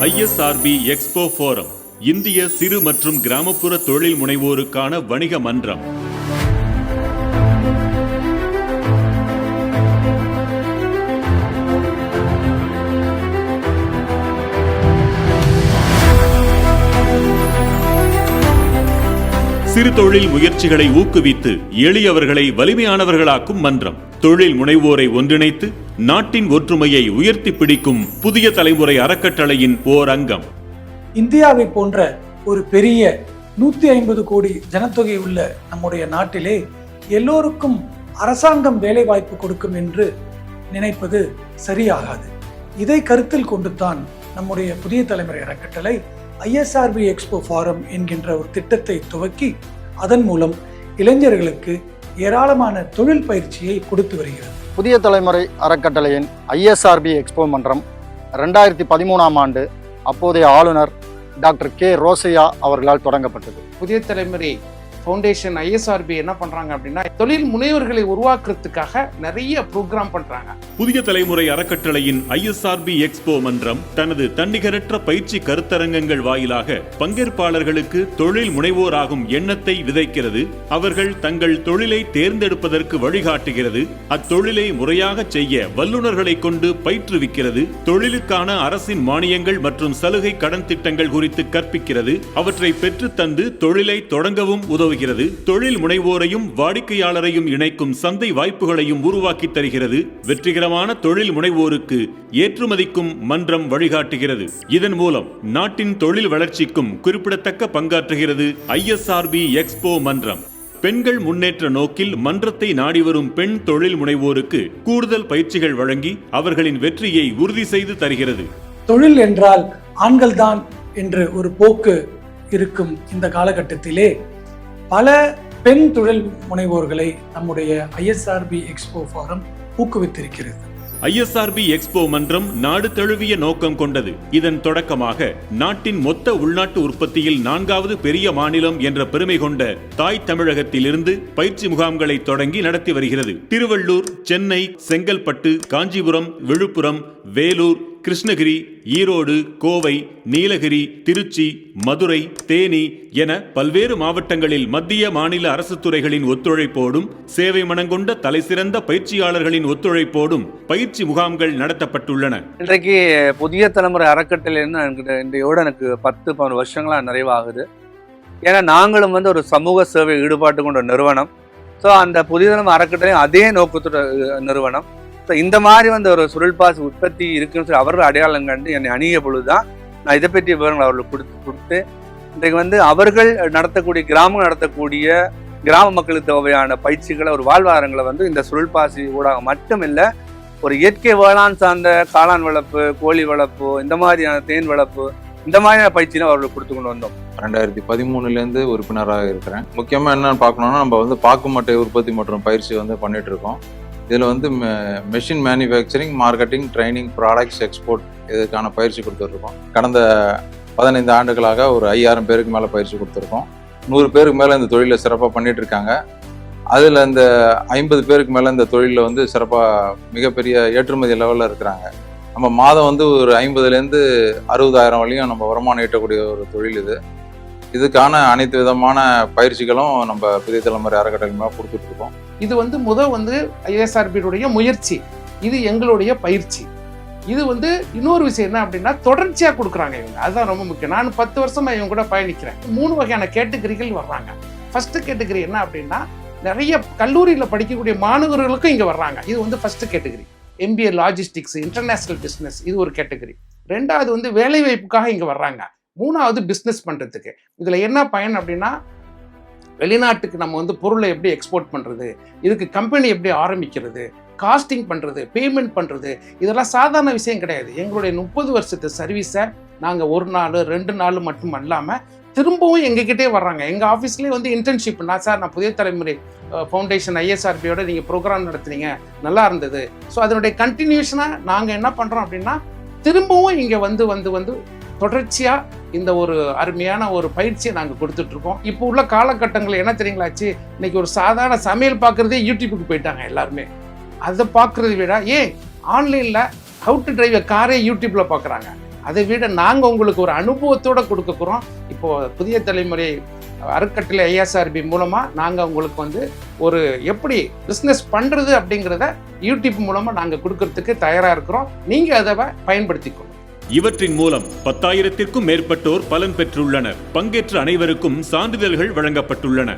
ஐஎஸ்ஆர்பி expo forum இந்திய சிறு மற்றும் கிராமப்புற தொழில் முனைவோருக்கான வணிக மன்றம். சிறு தொழில் முயற்சிகளை ஊக்குவித்து எளியவர்களை வலிமையானவர்களாக்கும் மன்றம். தொழில் முனைவோரை ஒன்றிணைத்து நாட்டின் ஒற்றுமையை உயர்த்தி பிடிக்கும் புதிய தலைமுறை அறக்கட்டளையின் ஓர் அங்கம் இந்தியாவை போன்ற ஒரு பெரிய நூத்தி ஐம்பது கோடி ஜனத்தொகை உள்ள நம்முடைய நாட்டிலே எல்லோருக்கும் அரசாங்கம் வேலை வாய்ப்பு கொடுக்கும் என்று நினைப்பது சரியாகாது. இதை கருத்தில் கொண்டுதான் நம்முடைய புதிய தலைமுறை அறக்கட்டளை ஐஎஸ்ஆர்பி எக்ஸ்போ ஃபாரம் என்கின்ற ஒரு திட்டத்தை துவக்கி அதன் மூலம் இளைஞர்களுக்கு ஏராளமான தொழில் பயிற்சியை கொடுத்து வருகிறது. புதிய தலைமுறை அறக்கட்டளையின் ஐஎஸ்ஆர்பி எக்ஸ்போ மன்றம் ரெண்டாயிரத்தி பதிமூணாம் ஆண்டு அப்போதைய ஆளுநர் டாக்டர் கே ரோசையா அவர்களால் தொடங்கப்பட்டது. புதிய தலைமுறை ஃபவுண்டேஷன் ஐஎஸ்ஆர்பி என்ன பண்றாங்க அப்படின்னா தொழில் முனைவர்களை உருவாக்குறதுக்காக நிறைய ப்ரோக்ராம் பண்றாங்க. புதிய தலைமுறை அறக்கட்டளையின் ஐஎஸ்ஆர்பி எக்ஸ்போ மன்றம் தனது தன்னிகரற்ற பயிற்சி கருத்தரங்கங்கள் வாயிலாக பங்கேற்பாளர்களுக்கு தொழில் முனைவோராகும் எண்ணத்தை விதைக்கிறது. அவர்கள் தங்கள் தொழிலை தேர்ந்தெடுப்பதற்கு வழிகாட்டுகிறது. அத்தொழிலை முறையாக செய்ய வல்லுநர்களை கொண்டு பயிற்றுவிக்கிறது. தொழிலுக்கான அரசின் மானியங்கள் மற்றும் சலுகை கடன் திட்டங்கள் குறித்து கற்பிக்கிறது. அவற்றை பெற்றுத்தந்து தொழிலை தொடங்கவும் உதவுகிறது தொழில் முனைவோரையும் வாடிக்கையாளரையும் இணைக்கும் சந்தை வாய்ப்புகளையும் உருவாக்கி தருகிறது. வெற்றிகரமான தொழில் முனைவோருக்கு ஏற்றுமதிக்கும் மன்றம் வழிகாட்டுகிறது. இதன் மூலம் நாட்டின் தொழில் வளர்ச்சிக்கும் குறிப்பிடத்தக்க பங்காற்றுகிறது ஐஎஸ்ஆர்பி எக்ஸ்போ மன்றம். பெண்கள் முன்னேற்ற நோக்கில் மன்றத்தை நாடி வரும் பெண் தொழில் முனைவோருக்கு கூடுதல் பயிற்சிகள் வழங்கி அவர்களின் வெற்றியை உறுதி செய்து தருகிறது. தொழில் என்றால் ஆண்கள்தான் என்று ஒரு போக்கு இருக்கும் இந்த காலகட்டத்திலே. பல பெண் தொழில் முனைவோர்களை நம்முடைய ஐஎஸ்ஆர்பி எக்ஸ்போ ஃபாரம் ஊக்குவித்திருக்கிறது. ஐஎஸ்ஆர்பி எக்ஸ்போ மன்றம் நாடு தழுவிய நோக்கம் கொண்டது. இதன் தொடக்கமாக நாட்டின் மொத்த உள்நாட்டு உற்பத்தியில் நான்காவது பெரிய மாநிலம் என்ற பெருமை கொண்ட தாய் தமிழகத்திலிருந்து பயிற்சி முகாம்களை தொடங்கி நடத்தி வருகிறது. திருவள்ளூர் சென்னை செங்கல்பட்டு காஞ்சிபுரம் விழுப்புரம் வேலூர் கிருஷ்ணகிரி ஈரோடு கோவை நீலகிரி திருச்சி மதுரை தேனி என பல்வேறு மாவட்டங்களில் மத்திய மாநில அரசு துறைகளின் ஒத்துழைப்போடும் சேவை மனங்கொண்ட தலைசிறந்த பயிற்சியாளர்களின் ஒத்துழைப்போடும் பயிற்சி முகாம்கள் நடத்தப்பட்டுள்ளன. இன்றைக்கு புதிய தலைமுறை அறக்கட்டளைன்னு எனக்கு இன்றையோட எனக்கு பத்து பன்னெண்டு வருஷங்களா நிறைவாகுது. ஏன்னா நாங்களும் வந்து ஒரு சமூக சேவை ஈடுபாட்டு கொண்ட நிறுவனம். ஸோ அந்த புதிய தலைமுறை அறக்கட்டளையும் அதே நோக்கத்தோட நிறுவனம். ஸோ இந்த மாதிரி வந்து ஒரு சுருள் பாசு உற்பத்தி இருக்குன்னு சொல்லி அவர்கள் அடையாளம் கண்டு என்னை அணிய பொழுது தான் நான் இதை பற்றிய விவரங்கள் அவர்களுக்கு கொடுத்து கொடுத்து இன்றைக்கு வந்து அவர்கள் நடத்தக்கூடிய கிராமம் நடத்தக்கூடிய கிராம மக்களுக்கு தேவையான பயிற்சிகளை ஒரு வாழ்வாதாரங்களை வந்து இந்த சுருள் பாசி ஊடாக மட்டும் இல்லை ஒரு இயற்கை வேளாண் சார்ந்த காளான் வளர்ப்பு கோழி வளர்ப்பு இந்த மாதிரியான தேன் வளர்ப்பு இந்த மாதிரியான பயிற்சியெல்லாம் அவர்களுக்கு கொடுத்து கொண்டு வந்தோம். ரெண்டாயிரத்தி பதிமூணுலேருந்து உறுப்பினராக இருக்கிறேன். முக்கியமாக என்னன்னு பார்க்கணும்னா நம்ம வந்து பாக்கு மட்டை உற்பத்தி மற்றும் பயிற்சி வந்து பண்ணிட்டு இருக்கோம். இதில் வந்து machine manufacturing marketing training products export இதுக்கான பயிற்சி கொடுத்துருக்கோம் கடந்த பதினைந்து ஆண்டுகளாக ஒரு ஐயாயிரம் பேருக்கு மேலே பயிற்சி கொடுத்துருக்கோம். நூறு பேருக்கு மேலே இந்த தொழிலை சிறப்பாக பண்ணிட்டு இருக்காங்க அதில் இந்த ஐம்பது பேருக்கு மேலே இந்த தொழிலில் வந்து சிறப்பாக மிகப்பெரிய ஏற்றுமதி லெவலில் இருக்கிறாங்க. நம்ம மாதம் வந்து ஒரு ஐம்பதுலேருந்து அறுபதாயிரம் வரையும் நம்ம வருமானம் ஈட்டக்கூடிய ஒரு தொழில் இது. இதுக்கான அனைத்து விதமான பயிற்சிகளும் நம்ம புதிய தலைமுறை அறக்கட்டளை மூலமா கொடுத்துட்ருக்கோம். இது வந்து முத வந்து ஐஎஸ்ஆர்பியுடைய முயற்சி. இது எங்களுடைய பயிற்சி. இது வந்து இன்னொரு விஷயம் என்ன அப்படின்னா தொடர்ச்சியாக கொடுக்குறாங்க இவங்க. அதுதான் ரொம்ப முக்கியம். நான் பத்து வருஷமாக இவங்க கூட பயணிக்கிறேன். மூணு வகையான கேட்டகரிகள் வர்றாங்க. ஃபஸ்ட்டு கேட்டகரி என்ன அப்படின்னா நிறைய கல்லூரியில் படிக்கக்கூடிய மாணவர்களுக்கும் இங்கே வர்றாங்க. இது வந்து first category MBA logistics international business இது ஒரு கேட்டகரி ரெண்டாவது வந்து வேலைவாய்ப்புக்காக இங்கே வர்றாங்க. மூணாவது பிஸ்னஸ் பண்ணுறதுக்கு இதில் என்ன பயன் அப்படின்னா வெளிநாட்டுக்கு நம்ம வந்து பொருளை எப்படி எக்ஸ்போர்ட் பண்ணுறது இதுக்கு கம்பெனி எப்படி ஆரம்பிக்கிறது? காஸ்டிங் பண்ணுறது பேமெண்ட் பண்ணுறது இதெல்லாம் சாதாரண விஷயம் கிடையாது. எங்களுடைய முப்பது வருஷத்து சர்வீஸை நாங்கள் ஒரு நாள் ரெண்டு நாள் மட்டும் அல்லாமல் திரும்பவும் எங்ககிட்டே வர்றாங்க. எங்கள் ஆஃபீஸ்லேயே வந்து இன்டர்ன்ஷிப் நான் சார் நான் புதிய தலைமுறை ஃபவுண்டேஷன் ஐஎஸ்ஆர்பியோட நீங்கள் ப்ரோக்ராம் நடத்துனீங்க. நல்லா இருந்தது. ஸோ அதனுடைய கண்டினியூஷனாக நாங்கள் என்ன பண்ணுறோம் அப்படின்னா திரும்பவும் இங்கே வந்து வந்து வந்து தொடர்ச்சியாக இந்த ஒரு அருமையான ஒரு பயிற்சியை நாங்கள் கொடுத்துட்ருக்கோம். இப்போ உள்ள காலகட்டங்களில் என்ன தெரியுங்களாச்சு? இன்னைக்கு ஒரு சாதாரண சமையல் பார்க்குறதே யூடியூபுக்கு போயிட்டாங்க எல்லாருமே. அதை பார்க்குறத விட ஏன்? ஆன்லைனில் ஹவு டு டிரைவ் காரே யூடியூப்பில் பார்க்குறாங்க அதை விட நாங்கள் உங்களுக்கு ஒரு அனுபவத்தோட கொடுக்கக்குறோம். இப்போது புதிய தலைமுறை அறக்கட்டளை ஐஎஸ்ஆர்பி மூலமாக நாங்கள் உங்களுக்கு வந்து ஒரு எப்படி பிஸ்னஸ் பண்ணுறது அப்படிங்கிறத யூடியூப் மூலமாக நாங்கள் கொடுக்கறதுக்கு தயாராக இருக்கிறோம். நீங்கள் அதை பயன்படுத்திக்கணும் இவற்றின் மூலம் பத்தாயிரத்திற்கும் மேற்பட்டோர் பலன் பெற்றுள்ளனர். பங்கேற்ற அனைவருக்கும் சான்றிதழ்கள் வழங்கப்பட்டுள்ளன.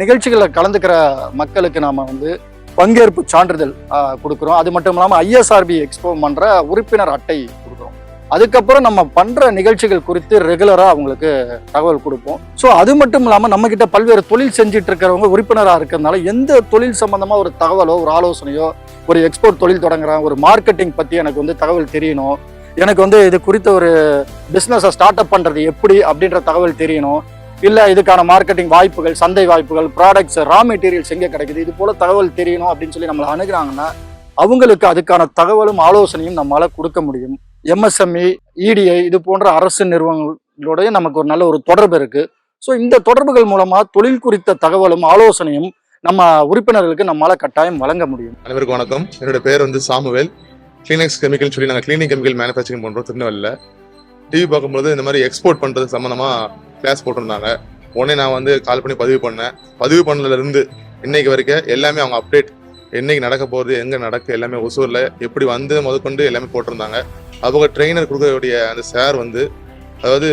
நிகழ்ச்சிகளில் கலந்துக்கிற மக்களுக்கு நாம வந்து பங்கேற்பு சான்றிதழ் கொடுக்குறோம். அது மட்டும் இல்லாமல் ஐஎஸ்ஆர்பி எக்ஸ்போ பண்ற உறுப்பினர் அட்டை கொடுக்குறோம். அதுக்கப்புறம் நம்ம பண்ற நிகழ்ச்சிகள் குறித்து ரெகுலரா அவங்களுக்கு தகவல் கொடுப்போம். ஸோ அது மட்டும் இல்லாமல் நம்ம கிட்ட பல்வேறு தொழில் செஞ்சுட்டு இருக்கிறவங்க உறுப்பினராக இருக்கிறதுனால எந்த தொழில் சம்பந்தமா ஒரு தகவலோ ஒரு ஆலோசனையோ ஒரு எக்ஸ்போர்ட் தொழில் தொடங்குறேன் ஒரு மார்க்கெட்டிங் பத்தி எனக்கு வந்து தகவல் தெரியணும். எனக்கு வந்து இது குறித்த ஒரு பிஸ்னஸை ஸ்டார்ட் அப் பண்ணுறது எப்படி அப்படின்ற தகவல் தெரியணும். இல்லை இதுக்கான மார்க்கெட்டிங் வாய்ப்புகள் சந்தை வாய்ப்புகள் ப்ராடக்ட்ஸ் ரா மெட்டீரியல்ஸ் எங்கே கிடைக்குது இது போல தகவல் தெரியணும் அப்படின்னு சொல்லி நம்மளை அணுகிறாங்கன்னா அவங்களுக்கு அதுக்கான தகவலும் ஆலோசனையும் நம்மளால் கொடுக்க முடியும். எம்எஸ்எம்இ இடிஐ இது போன்ற அரசு நிறுவனங்களோடய நமக்கு ஒரு நல்ல ஒரு தொடர்பு இருக்கு. ஸோ இந்த தொடர்புகள் மூலமாக தொழில் குறித்த தகவலும் ஆலோசனையும் நம்ம உறுப்பினர்களுக்கு நம்மளால கட்டாயம் வழங்க முடியும். அனைவருக்கும் வணக்கம். என்னோட பேர் வந்து சாமுவேல். கிளீனிக்ஸ் கெமிக்கல் சொல்லி நாங்கள் கிளீனிக் கெமிக்கல் மேனுஃபேக்சரிங் பண்ணுறோம் திருநெல்வேலியில் டிவி பார்க்கும்போது இந்த மாதிரி எக்ஸ்போர்ட் பண்ணுறது சம்மந்தமாக கிளாஸ் போட்டிருந்தாங்க. உடனே நான் வந்து கால் பண்ணி பதிவு பண்ணேன். பதிவு பண்ணதுலேருந்து இன்னைக்கு வரைக்கும் எல்லாமே அவங்க அப்டேட் என்னைக்கு நடக்க போகிறது எங்கே நடக்கு எல்லாமே ஒசூரில் எப்படி வந்து முதற்கொண்டு எல்லாமே போட்டிருந்தாங்க. அதுபோக ட்ரெயினர் கொடுக்கக்கூடிய அந்த சார் வந்து அதாவது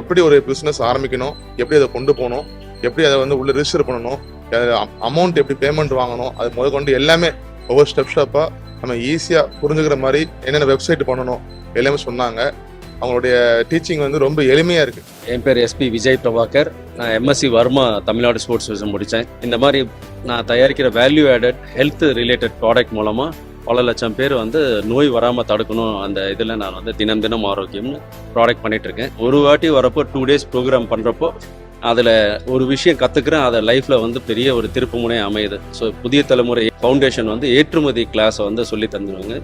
எப்படி ஒரு பிஸ்னஸ் ஆரம்பிக்கணும் எப்படி அதை கொண்டு போகணும் எப்படி அதை வந்து உள்ளே ரிஜிஸ்டர் பண்ணணும் அமௌண்ட் எப்படி பேமெண்ட் வாங்கணும் அது முதற்கொண்டு எல்லாமே ஒவ்வொரு ஸ்டெப் ஸ்டெப்பாக நம்ம ஈஸியாக புரிஞ்சுக்கிற மாதிரி என்னென்ன வெப்சைட் பண்ணணும் எல்லாமே சொன்னாங்க. அவங்களுடைய டீச்சிங் வந்து ரொம்ப எளிமையாக இருக்குது என் பேர் எஸ்பி விஜய் பிரபாகர். நான் எம்எஸ்சி வர்மா தமிழ்நாடு ஸ்போர்ட்ஸ் விஷயம் முடித்தேன் இந்த மாதிரி நான் தயாரிக்கிற value added health related product மூலமாக பல லட்சம் பேர் வந்து நோய் வராமல் தடுக்கணும் அந்த இதில் நான் வந்து தினம் தினம் ஆரோக்கியம்னு ப்ராடக்ட் பண்ணிகிட்ருக்கேன் இருக்கேன். ஒரு வாட்டி வரப்போ டூ டேஸ் ப்ரோக்ராம் பண்ணுறப்போ அதில் ஒரு விஷயம் கற்றுக்கிறேன் அதை லைஃப்பில் வந்து பெரிய ஒரு திருப்பு முனை அமையுது. ஸோ புதிய தலைமுறை ஃபவுண்டேஷன் வந்து ஏற்றுமதி கிளாஸை வந்து சொல்லி தந்துடுவாங்க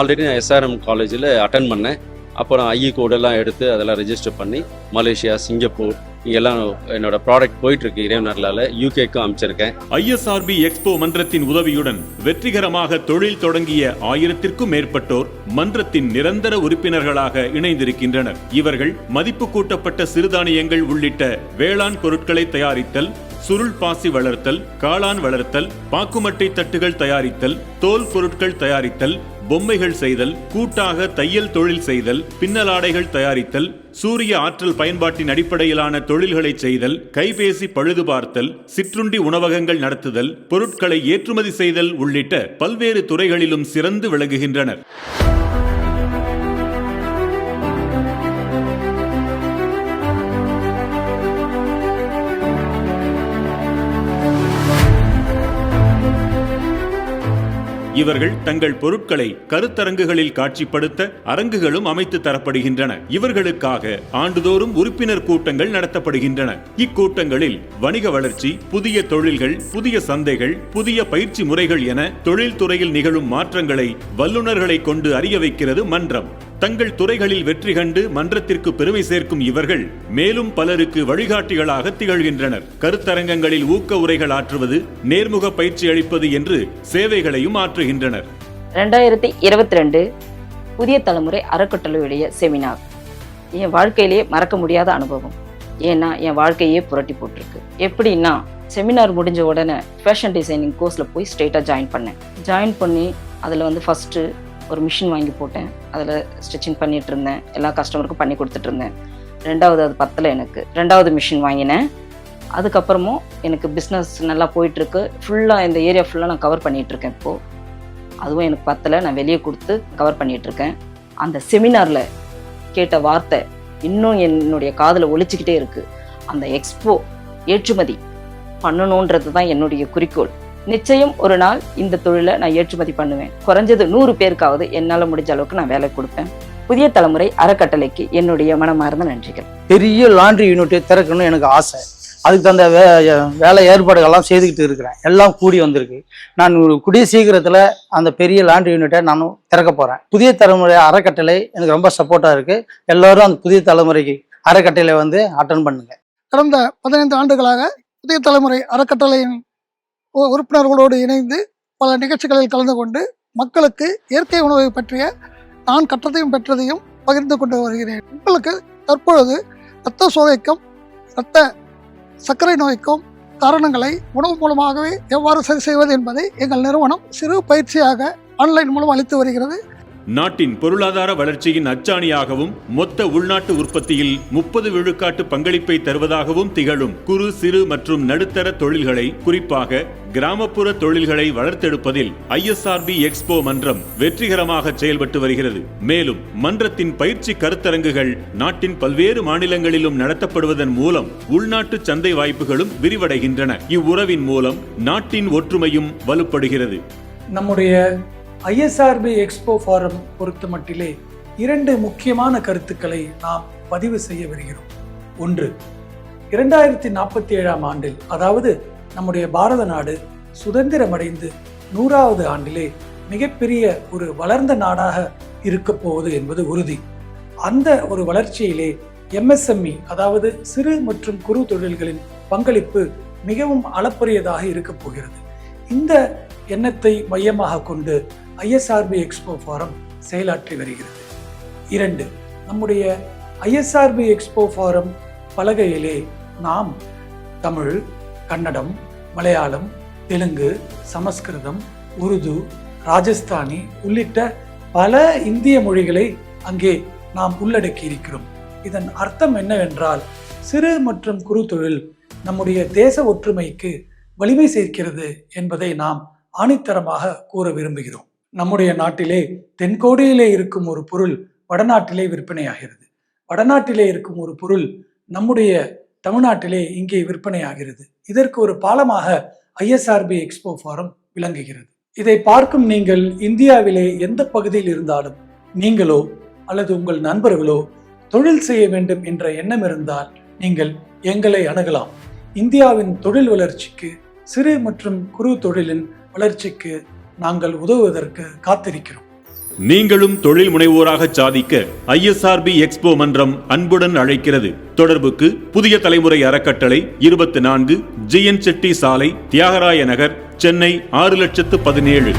ஆல்ரெடி நான் எஸ்ஆர்எம் காலேஜில் அட்டன் பண்ணேன். அப்புறம் ஐஇ கோடெல்லாம் எடுத்து அதெல்லாம் ரெஜிஸ்டர் பண்ணி மலேசியா சிங்கப்பூர் இங்கெல்லாம் என்னோட ப்ராடக்ட் போயிட்டு இருக்கு இறைவனர்களால் யூகேக்கும் அமைச்சிருக்கேன் ஐஎஸ்ஆர்பி எக்ஸ்போ மன்றத்தின் உதவியுடன் வெற்றிகரமாக தொழில் தொடங்கிய ஆயிரத்திற்கும் மேற்பட்டோர் மன்றத்தின் நிரந்தர உறுப்பினர்களாக இணைந்திருக்கின்றனர். இவர்கள் மதிப்பு கூட்டப்பட்ட சிறுதானியங்கள் உள்ளிட்ட வேளாண் பொருட்களை தயாரித்தல் சுருள் பாசி வளர்த்தல் காளான் வளர்த்தல் பாக்குமட்டை தட்டுகள் தயாரித்தல் தோல் பொருட்கள் தயாரித்தல் பொம்மைகள் செய்தல் கூட்டாக தையல் தொழில் செய்தல் பின்னலாடைகள் தயாரித்தல் சூரிய ஆற்றல் பயன்பாட்டின் அடிப்படையிலான தொழில்களை செய்தல் கைபேசி பழுது பார்த்தல் சிற்றுண்டி உணவகங்கள் நடத்துதல் பொருட்களை ஏற்றுமதி செய்தல் உள்ளிட்ட பல்வேறு துறைகளிலும் சிறந்து விளங்குகின்றனர். இவர்கள் தங்கள் பொருட்களை கருத்தரங்குகளில் காட்சிப்படுத்த அரங்குகளும் அமைத்து தரப்படுகின்றன. இவர்களுக்காக ஆண்டுதோறும் உறுப்பினர் கூட்டங்கள் நடத்தப்படுகின்றன. இக்கூட்டங்களில் வணிக வளர்ச்சி புதிய தொழில்கள் புதிய சந்தைகள் புதிய பயிற்சி முறைகள் என தொழில்துறையில் நிகழும் மாற்றங்களை வல்லுநர்களை கொண்டு அறிய வைக்கிறது மன்றம். தங்கள் துறைகளில் வெற்றி கண்டு மன்றத்திற்கு பெருமை சேர்க்கும் இவர்கள் மேலும் பலருக்கு வழிகாட்டிகளாக திகழ்கின்றனர். கருத்தரங்கங்களில் ஊக்க உரைகள் ஆற்றுவது நேர்முக பயிற்சி அளிப்பது என்று சேவைகளையும் ஆற்றுகின்றனர். ரெண்டாயிரத்தி இருபத்தி ரெண்டு புதிய தலைமுறை அறக்கட்டளையுடைய செமினார் என் வாழ்க்கையிலேயே மறக்க முடியாத அனுபவம். ஏன்னா என் வாழ்க்கையே புரட்டி போட்டிருக்கு. எப்படின்னா செமினார் முடிஞ்ச உடனே ஃபேஷன் டிசைனிங் கோர்ஸில் போய் ஸ்ட்ரெயிட்டாக ஜாயின் பண்ணேன். ஜாயின் பண்ணி அதில் வந்து ஃபஸ்ட்டு ஒரு மிஷின் வாங்கி போட்டேன். அதில் ஸ்டிச்சிங் பண்ணிகிட்டு இருந்தேன் எல்லா கஸ்டமருக்கும் பண்ணி கொடுத்துட்டு இருந்தேன் ரெண்டாவது அது பத்தலை எனக்கு. ரெண்டாவது மிஷின் வாங்கினேன். அதுக்கப்புறமும் எனக்கு பிஸ்னஸ் நல்லா போயிட்டுருக்கு. ஃபுல்லாக இந்த ஏரியா ஃபுல்லாக நான் கவர் பண்ணிகிட்ருக்கேன் இப்போது அதுவும் எனக்கு பத்தலை. நான் வெளியே கொடுத்து கவர் பண்ணிகிட்ருக்கேன் அந்த செமினாரில் கேட்ட வார்த்தை இன்னும் என்னுடைய காதில் ஒழிச்சிக்கிட்டே இருக்குது அந்த எக்ஸ்போ ஏற்றுமதி பண்ணணுன்றது தான் என்னுடைய குறிக்கோள். நிச்சயம் ஒரு நாள் இந்த தொழிலை நான் ஏற்றுமதி பண்ணுவேன். குறைஞ்சது நூறு பேருக்காவது என்னால் முடிஞ்ச அளவுக்கு நான் வேலை கொடுப்பேன். புதிய தலைமுறை அறக்கட்டளைக்கு என்னுடைய மனமார்ந்த நன்றிகள். பெரிய லாண்ட்ரி யூனிட் திறக்கணும்னு எனக்கு ஆசை. அதுக்கு தகுந்த வே வேலை ஏற்பாடுகள்லாம் செய்துக்கிட்டு இருக்கிறேன். எல்லாம் கூடி வந்திருக்கு. நான் ஒரு கூடிய சீக்கிரத்தில் அந்த பெரிய லாண்ட்ரி யூனிட்டை நானும் திறக்க போகிறேன் புதிய தலைமுறை அறக்கட்டளை எனக்கு ரொம்ப சப்போர்ட்டாக இருக்குது எல்லோரும் அந்த புதிய தலைமுறைக்கு அறக்கட்டளை வந்து அட்டன் பண்ணுங்க. கடந்த பதினைந்து ஆண்டுகளாக புதிய தலைமுறை அறக்கட்டளையின் உறுப்பினர்களோடு இணைந்து பல நிகழ்ச்சிகளில் கலந்து கொண்டு மக்களுக்கு இயற்கை உணவை பற்றிய நான் கற்றதையும் பெற்றதையும் பகிர்ந்து கொண்டு வருகிறேன். உங்களுக்கு தற்பொழுது இரத்த சோகைக்கும் இரத்த சர்க்கரை நோய்க்கும் காரணங்களை உணவு மூலமாகவே எவ்வாறு சரி செய்வது என்பதை எங்கள் நிறுவனம் சிறு பயிற்சியாக ஆன்லைன் மூலம் அளித்து வருகிறது. நாட்டின் பொருளாதார வளர்ச்சியின் அச்சாணியாகவும் மொத்த உள்நாட்டு உற்பத்தியில் முப்பது விழுக்காட்டு பங்களிப்பை தருவதாகவும் திகழும் குறு சிறு மற்றும் நடுத்தர தொழில்களை குறிப்பாக கிராமப்புற தொழில்களை வளர்த்தெடுப்பதில் ஐஎஸ்ஆர்பி எக்ஸ்போ மன்றம் வெற்றிகரமாக செயல்பட்டு வருகிறது. மேலும் மன்றத்தின் பயிற்சி கருத்தரங்குகள் நாட்டின் பல்வேறு மாநிலங்களிலும் நடத்தப்படுவதன் மூலம் உள்நாட்டு சந்தை வாய்ப்புகளும் விரிவடைகின்றன. இவ்வுறவின் மூலம் நாட்டின் ஒற்றுமையும் வலுப்படுகிறது. நம்முடைய ஐஎஸ்ஆர்பி எக்ஸ்போ ஃபாரம் பொறுத்த மட்டிலே இரண்டு முக்கியமான கருத்துக்களை நாம் பதிவு செய்ய வருகிறோம். ஒன்று இரண்டாயிரத்தி நாற்பத்தி ஏழாம் ஆண்டில் அதாவது நம்முடைய பாரத நாடு சுதந்திரமடைந்து நூறாவது ஆண்டிலே மிகப்பெரிய ஒரு வளர்ந்த நாடாக இருக்கப் போவது என்பது உறுதி. அந்த ஒரு வளர்ச்சியிலே எம்எஸ்எம்இ அதாவது சிறு மற்றும் குறு தொழில்களின் பங்களிப்பு மிகவும் அளப்பரியதாக இருக்கப் போகிறது. இந்த எண்ணத்தை மையமாக கொண்டு ஐஎஸ்ஆர்பி எக்ஸ்போ ஃபாரம் செயலாற்றி வருகிறது. இரண்டு நம்முடைய ஐஎஸ்ஆர்பி எக்ஸ்போ ஃபாரம் பலகையிலே நாம் தமிழ் கன்னடம் மலையாளம் தெலுங்கு சமஸ்கிருதம் உருது ராஜஸ்தானி உள்ளிட்ட பல இந்திய மொழிகளை அங்கே நாம் உள்ளடக்கி இருக்கிறோம். இதன் அர்த்தம் என்னவென்றால் சிறு மற்றும் குறு தொழில் நம்முடைய தேச ஒற்றுமைக்கு வலிமை சேர்க்கிறது என்பதை நாம் ஆணித்தரமாக கூற விரும்புகிறோம். நம்முடைய நாட்டிலே தென்கோடியிலே இருக்கும் ஒரு பொருள் வடநாட்டிலே விற்பனையாகிறது. வடநாட்டிலே இருக்கும் ஒரு பொருள் நம்முடைய தமிழ்நாட்டிலே இங்கே விற்பனையாகிறது. இதற்கு ஒரு பாலமாக ஐஎஸ்ஆர்பி எக்ஸ்போ ஃபாரம் விளங்குகிறது. இதை பார்க்கும் நீங்கள் இந்தியாவிலே எந்த பகுதியில் இருந்தாலும் நீங்களோ அல்லது உங்கள் நண்பர்களோ தொழில் செய்ய வேண்டும் என்ற எண்ணம் இருந்தால் நீங்கள் எங்களை அணுகலாம். இந்தியாவின் தொழில் வளர்ச்சிக்கு சிறு மற்றும் குறு தொழிலின் வளர்ச்சிக்கு நாங்கள் உதவுவதற்கு காத்திருக்கிறோம். நீங்களும் தொழில் முனைவோராக சாதிக்க ஐஎஸ்ஆர்பி எக்ஸ்போ மன்றம் அன்புடன் அழைக்கிறது. தொடர்புக்கு புதிய தலைமுறை அறக்கட்டளை இருபத்தி நான்கு ஜிஎன் செட்டி சாலை தியாகராய நகர் சென்னை ஆறு லட்சத்து பதினேழு.